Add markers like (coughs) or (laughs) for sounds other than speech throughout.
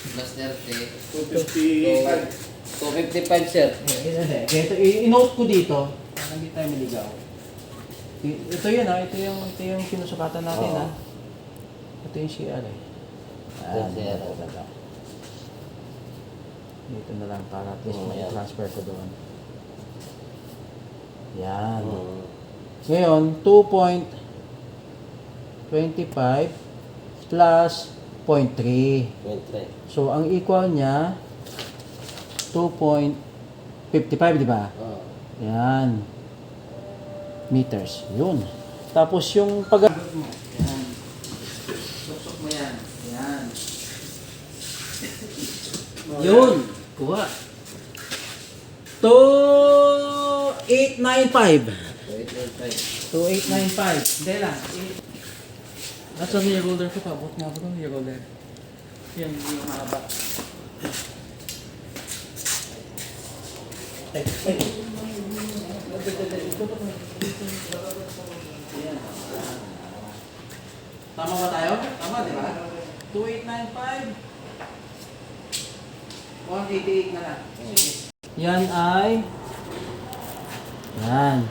Plus 30. 255. 255, sir. Eh, Ito, i-note ko dito, para hindi tayo maligaw. I- Ito yun ha, ito yung, ito yung sinusukatan natin Oo. ha. Ito yung CR eh. Ito yung CR. ito, ito, ito. Dito na lang para at least Oo, may yan. transfer ko doon. Yan. Mm. Ngayon, 2.25 plus 0.3. 23. So, ang equal niya, 2.55, di ba? Oo. Yan. Meters. Yun. Tapos yung pag... Yan. Suksok mo yan. Yan. (laughs) Yun. Kuha. 2895. 285. 2895. Hindi lang. Nasaan yung roller ko? Tabot nga ba yung roller? Yung yung mahaba. Ay, ay. Tama ba tayo? Tama, di ba? 2895. 188 na lang. Yan ay yan.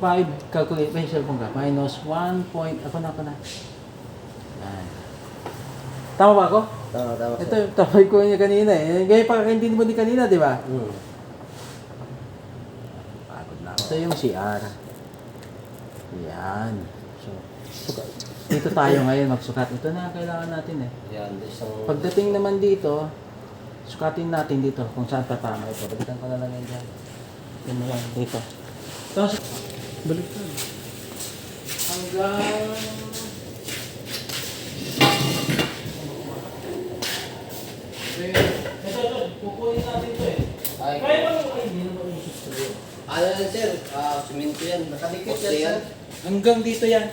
2.895 calculate may cellphone ka minus 1 point ako na ako na yan. tama ba ako? Tama, tama, sir. ito tapay ko niya kanina eh gaya pa hindi mo ni kanina di ba? Mm. pagod na ito yung CR yan so sukat. dito tayo ngayon magsukat ito na ang kailangan natin eh Yan, isang... Pagdating naman dito, sukatin natin dito kung saan tatama ito. Balikan ko na lang yan dyan. Yan na lang, dito. Tapos, balik ka. Hanggang... Eh, Ito, ito, kukunin natin ito eh. Ay, Kaya ba mo? Ay, hindi naman yung sa'yo. ano yan, sir? Ah, simento yan. Nakadikit yan, sir. Hanggang dito yan.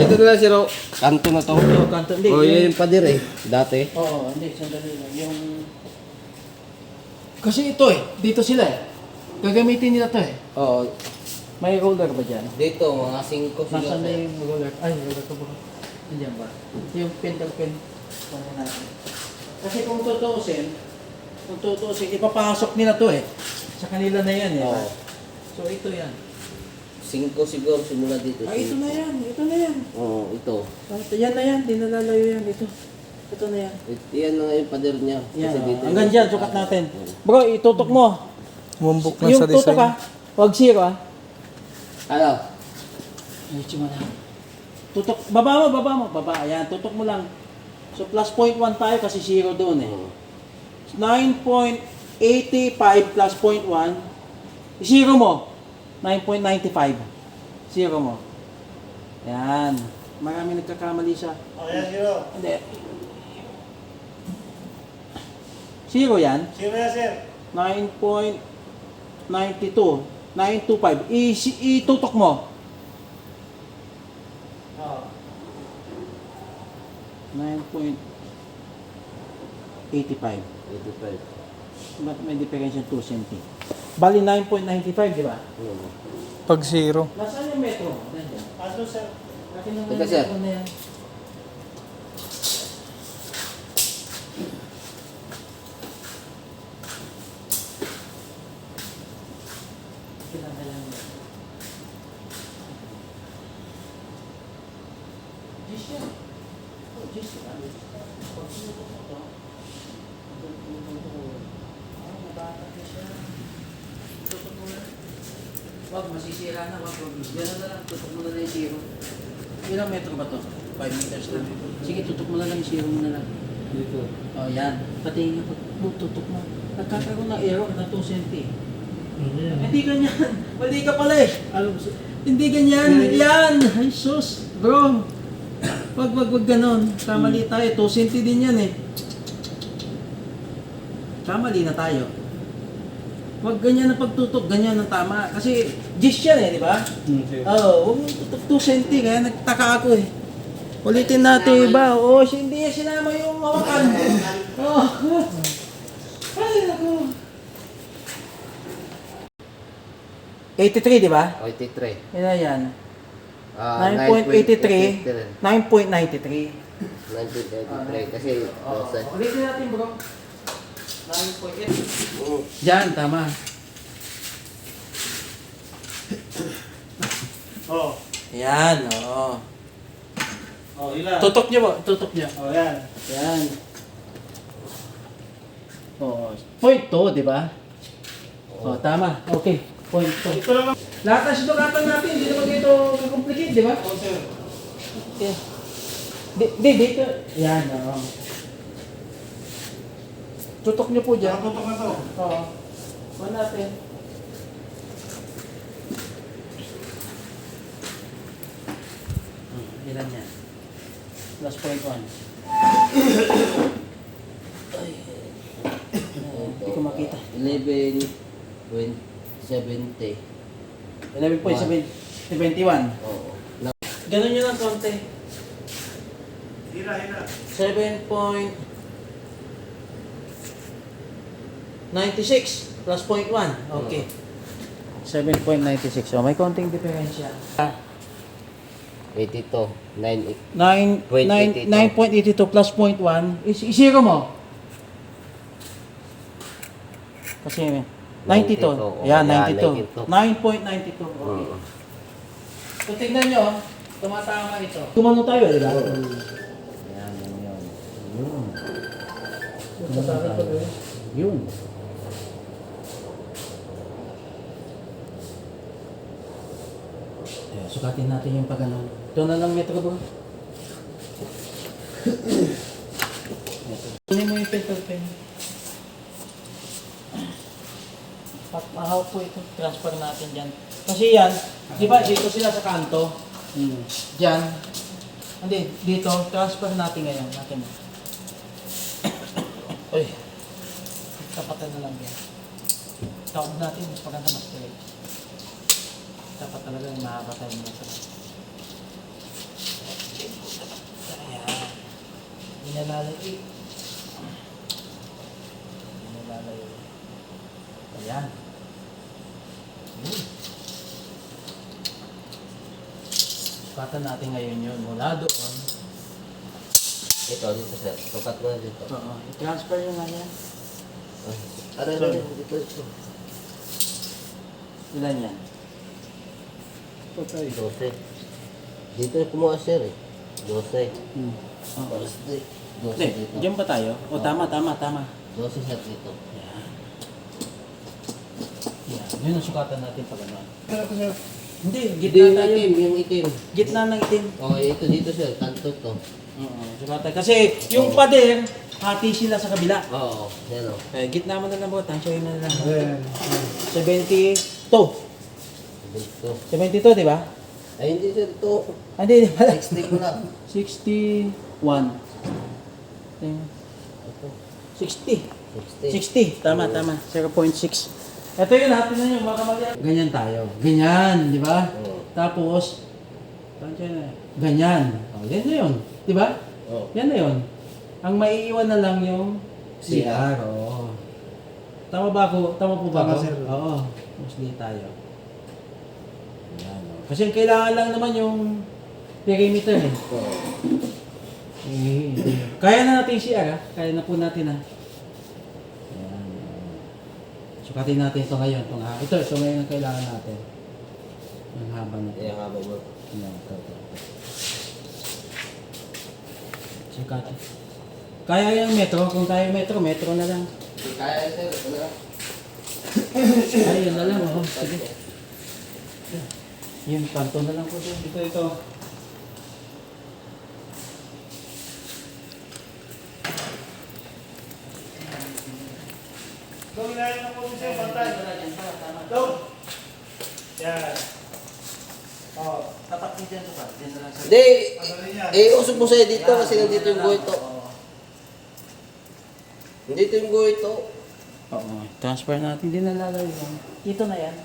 Ito na lang, sir. oh. Kanto na to. Ito, kanto. Hindi, Oh, yung- yun yung pader eh. Dati. Oo, hindi, sandali lang. Yung... Kasi ito eh, dito sila eh. Gagamitin nila to eh. Oo. May roller ba dyan? Dito, mga 5 siguro. Nasaan na yung roller? Ay, roller ko ba? Nandiyan ba? Yung pen. Ano natin. Kasi kung tutuusin, kung tutuusin, ipapasok nila to eh. Sa kanila na yan eh. Oo. So ito yan. 5 siguro simula dito. Ay, ito na yan. Ito na yan. Oo, ito. Ah, Ito, yan na yan. Di nalalayo yan. Ito. Ito na yan. It- Yan na nga yung pader niya. Yan. Kasi dito Hanggang yung- dyan, sukat natin. Bro, itutok mo. Mumbok na Yung sa tutok design. ah. Huwag zero ah. Ano? Medyo mo lang. Tutok, baba mo, baba mo, baba. Ayan, tutok mo lang. So plus 0.1 tayo kasi zero doon eh. Oo. 9.85 plus 0.1, zero mo. 9.95. Zero mo. Yan. Marami nagkakamali sa... Oh, yan, zero. Hindi. Zero yan. Zero yan, sir. 9.92. 925. I, itutok mo. Oo. 9.85. 85. Ba't may diferensya 2 cm? Bali 9.95, di ba? Oo. Pag zero. Nasaan yung metro? Nandiyan. Ano, sir? Akin na Teka, yung sir. Metro na yan. Kailan na lang yan? Oh, gis yan. Pag sinutok mo to, ah, nabata na siya. Tutok mo na. Wag, masisira na. Wag, wag. Ganun na lang. Tutok mo na lang yung zero. Ilang metro ba to? 5 meters lang. Sige, tutok mo na lang yung zero mo na lang. Dito. Oh, yan. Pati yung pag tutok mo. Nagkakaroon ng error na 2 cm. Hindi ganyan. (laughs) Mali ka pala eh. Hindi ganyan. Yan. Ay, sus. Bro. Wag, wag, wag ganon. Kamali tayo. 2 cm din yan eh. Kamali na tayo. Wag ganyan na pagtutok. Ganyan ang tama. Kasi gis yan eh, di ba? Oo, oh, huwag mo tutok 2 cm. Kaya nagtaka ako eh. Ulitin natin iba. Oo, oh, hindi niya sinama yung hawakan. (laughs) Oo. (laughs) Ay, ako. 83, di ba? 83. Yan na yan. Ah, 9.83, 9.93. 1983 kasi Oo. 12. Ulitin natin bro. 9.8. Mm. Diyan, tama. (coughs) Oh. Yan, oo. Oh, ilan? Tutok niyo po, tutok niyo. Oh, yan. Yan. Oo. Point 2, di ba? Oh, tama. Okay. Point 2. Ito lang ang... Lahat ng sinulatan natin, hindi naman ito complicate, di ba? Oh, sir. Okay. Di, di, dito. Yan, oo. Tutok niyo po dyan. Nakatutok na to. Oo. Kuha natin. Hmm, Ilan yan? Plus point one. (coughs) Ay. Hindi ko makita. 11.70. 11.71. Oo. Ganun yun ang konti. Hira, hira. 7.96 plus point 1. Okay. 7.96. So may konting diferensya. 82. 9. 9 9.82. 9.82 plus point 1 is zero mo. Kasi 92. 92. Yan, Yan, 92. 9.92. Okay. Mm. So tingnan nyo, tumatama ito. Tumano tayo, di ba? Yan, yan, yan. Yun. Yun. Ayan, sukatin natin yung pag ano. Ito na lang metro bro. (coughs) Kunin mo yung pencil pen. Papahaw po ito. Transfer natin dyan. Kasi yan, di ba dito sila sa kanto? Hmm. Dyan. Hindi, dito. Transfer natin ngayon. Natin. (coughs) Uy. Tapatan na lang yan. Taob natin. Mas maganda mas direct. Dapat talaga yung mahaba tayo mo sa Ayan. Inalalayo. Inalalayo. Ayan. Sukatan natin ngayon yun. Mula doon. Ito, dito sir. Tukat mo na dito. Oo. I-transfer yun nga yan. Ano, ano, ano, dito, dito. Ilan yan? Ito tayo. 12. Dito kumuha sir eh. 12. Hmm. Oo. 12. 12 Hindi, dito. diyan ba tayo? O tama, tama, tama. 12 sir dito. Yan. Yan. Yun ang sukatan natin pag ano. Ito, sir. Hindi, gitna yung tayo. itim, yung itim. Gitna ng itim. Oh, ito dito sir, kanto to. Oo, sukatan. Kasi yung pader, hati sila sa kabila. Oo, yan o. Eh, gitna mo na lang po, tansyahin mo na lang. Ayan. 72. Dito. 72, di ba? Ay, hindi sir, ito. Ah, Hindi, hindi pala. 60 ko lang. 61. Tingnan. Ito, 60. 60. 60. Tama, tama. 0.6. Ito yun, hati na yun, mga kamali. Ganyan tayo. Ganyan, di ba? Oo. Tapos. Ganyan. O, yan na yun. Di ba? Oh. Yan na yun. Ang maiiwan na lang yung CR. CR. Oo. Tama ba ako? Tama po ba Tama, ako? sir. Oo. Mostly tayo. Yan. o. Kasi ang kailangan lang naman yung perimeter eh. Oo. Eh, Kaya na natin yung CR ha? Kaya na po natin ha? Sukatin natin ito ngayon. Itong, ha- ito, ito ngayon ang kailangan natin. Ang haba na ito. Yan nga ba mo? Yan, ito, ito, ito. Sukatin. Kaya yung metro, kung kaya yung metro, metro na lang. Kaya sir, ito na. Ay, (coughs) yun na lang, oh. Sige. Yun, kanto na lang po ito. Ito, ilalim ng po sir. Pantay. Ito. Yan. Oh. Tapak din dyan. Dyan na lang sa... Hindi, Ano eh, usog mo sa'yo dito kasi nandito yung guhito. Nandito yung guhito. Oo. Transfer natin, din nalalayo yan. Ito na yan.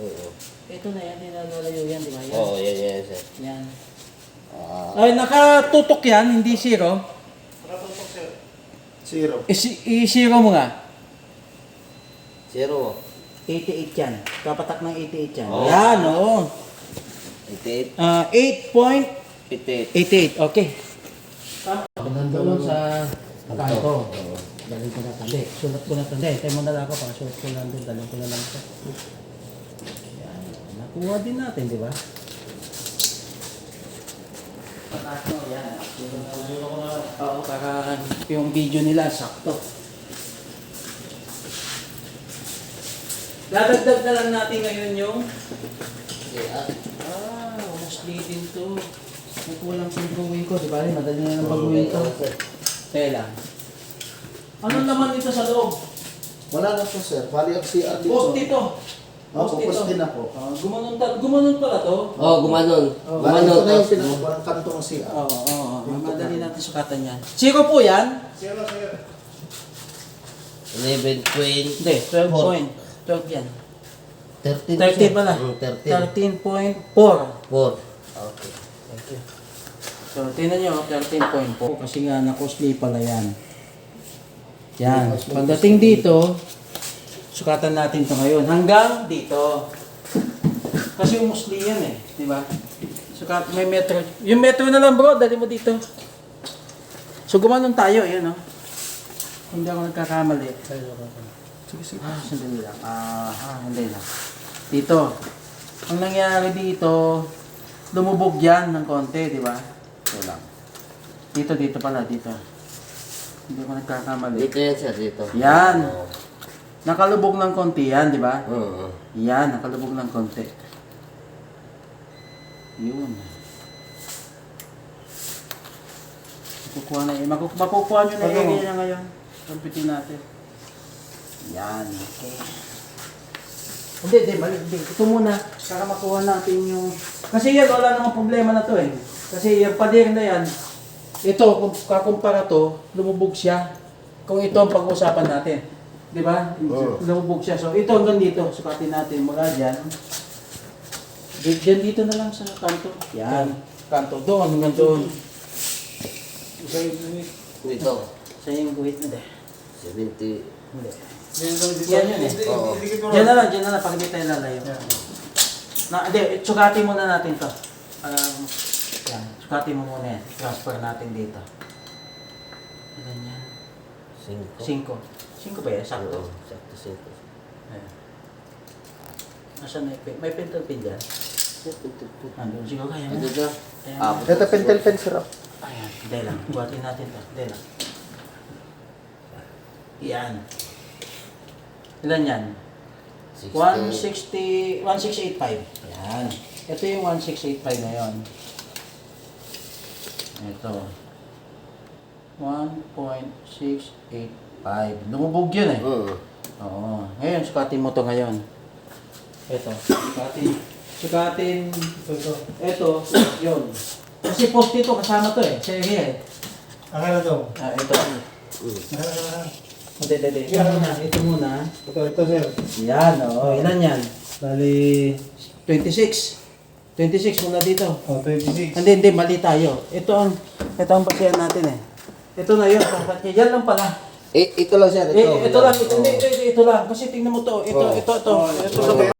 Oo. Ito na yan, din nalalayo yan, di ba? Yan. Oo, yan, yan, sir. Yan. Ah, Ay, nakatutok yan, hindi zero. Nakatutok sir. Zero. I- I-zero mo nga. zero. 88 yan. Kapatak ng 88 yan. Oo. Yan, oo. 88. Ah, 8.88. 88. Okay. Nandun sa kanto. Dalhin ko na tali. Sulat ko na tali. Tayo mo na lang ako. Pakasulat ko lang doon. Dalhin ko na lang ito. Yan. Nakuha din natin, di ba? Yan. Oo, para yung video nila sakto. Dadagdag na lang natin ngayon yung Ah, mostly din to. May kulang sa gawin ko, di ba? Madali na lang baguhin to. Tela. Ano naman dito sa loob? Wala na po sir. Bali ang CR dito. Post dito. Opo, post din na po. Ah, gumanon, ta- gumanon pala to. Oh, gumanon. Bali ito Gumanon. na yung tapos- pinakabarang kanto ng CR. Oo, oo, oo. Madali natin sukatan yan. Zero po yan? Zero, sir. 11, 20. Hindi, 12 Four. point. 12 yan. 13. 13 pala. Mm, 13. 13.4. 4. Okay. Thank you. So, tingnan nyo, 13.4. Kasi nga, na-costly pala yan. Yan. Pagdating dito, sukatan natin to ngayon. Hanggang dito. Kasi umusli yan eh. Di ba? Sukat, may metro. Yung metro na lang bro, dali mo dito. So, gumanon tayo. Ayan oh. Hindi ako nagkakamali. Sige, sige. Ah, sandali lang. Ah, ah, hindi na. Dito. Ang nangyari dito, lumubog yan ng konti, di ba? Ito lang. Dito, dito pala, dito. Hindi ako nagkakamali. Dito yan sir, dito. Yan. Oo. Nakalubog ng konti yan, di ba? Oo. Yan, nakalubog ng konti. Yun. Makukuha na yun. Makukuha, makukuha nyo na yung area ngayon. Kampitin natin. Yan, okay. Hindi, hindi, mali, hindi. Ito muna, para makuha natin yung... Kasi yan, wala namang problema na to eh. Kasi yung pader na yan, ito, kung kakumpara to, lumubog siya. Kung ito ang pag-uusapan natin. Di ba? Lumubog siya. So, ito hanggang dito. Sukatin natin mula dyan. Di- Dyan dito na lang sa kanto. Yan. Kanto doon, hanggang doon. Dito. Sa yung guhit na deh. 70. Hindi. Yan yun eh. Oo. Diyan na lang, diyan na lang, pag hindi tayo lalayo. Na, hindi, sukatin muna natin to. Um, yan, sukatin mo muna yan. Transfer natin dito. Ilan yan? 5. Cinco. Cinco ba yan? Sakto. Oo, Sakto 5. Ayan. Nasaan na yung pin? May pentel pin dyan? Andun, siguro kaya Ano mo. dyan? Ayan. Ah, Ito pentel pen sir. oh. Ayan, hindi lang. Buhatin natin to. Hindi lang. Yan. Ilan yan? 160, 1685. Yan. Ito yung 1685 na yun. Ito. 1.685. Lumubog yun eh. Oo. Oo. Ngayon, sukatin mo to ngayon. Ito. Sukatin. Sukatin. Ito. Ito. Yun. Kasi post ito, kasama to eh. Serye eh. Ang ano to? Ah, ito. Ah, Hindi, hindi, hindi. Ito muna. Ito muna. Ito, ito sir. Yan, oo. Ilan yan? Bali... 26. 26 muna dito. Oh, 26. Hindi, hindi. Mali tayo. Ito ang... Ito ang basihan natin eh. Ito na yun. Dapat yan. Yan lang pala. Eh, ito lang sir. Ito, Eh, ito lang. Ito, hindi, ito, ito, ito lang. Kasi tingnan mo to. Ito, ito, ito. Ito, ito,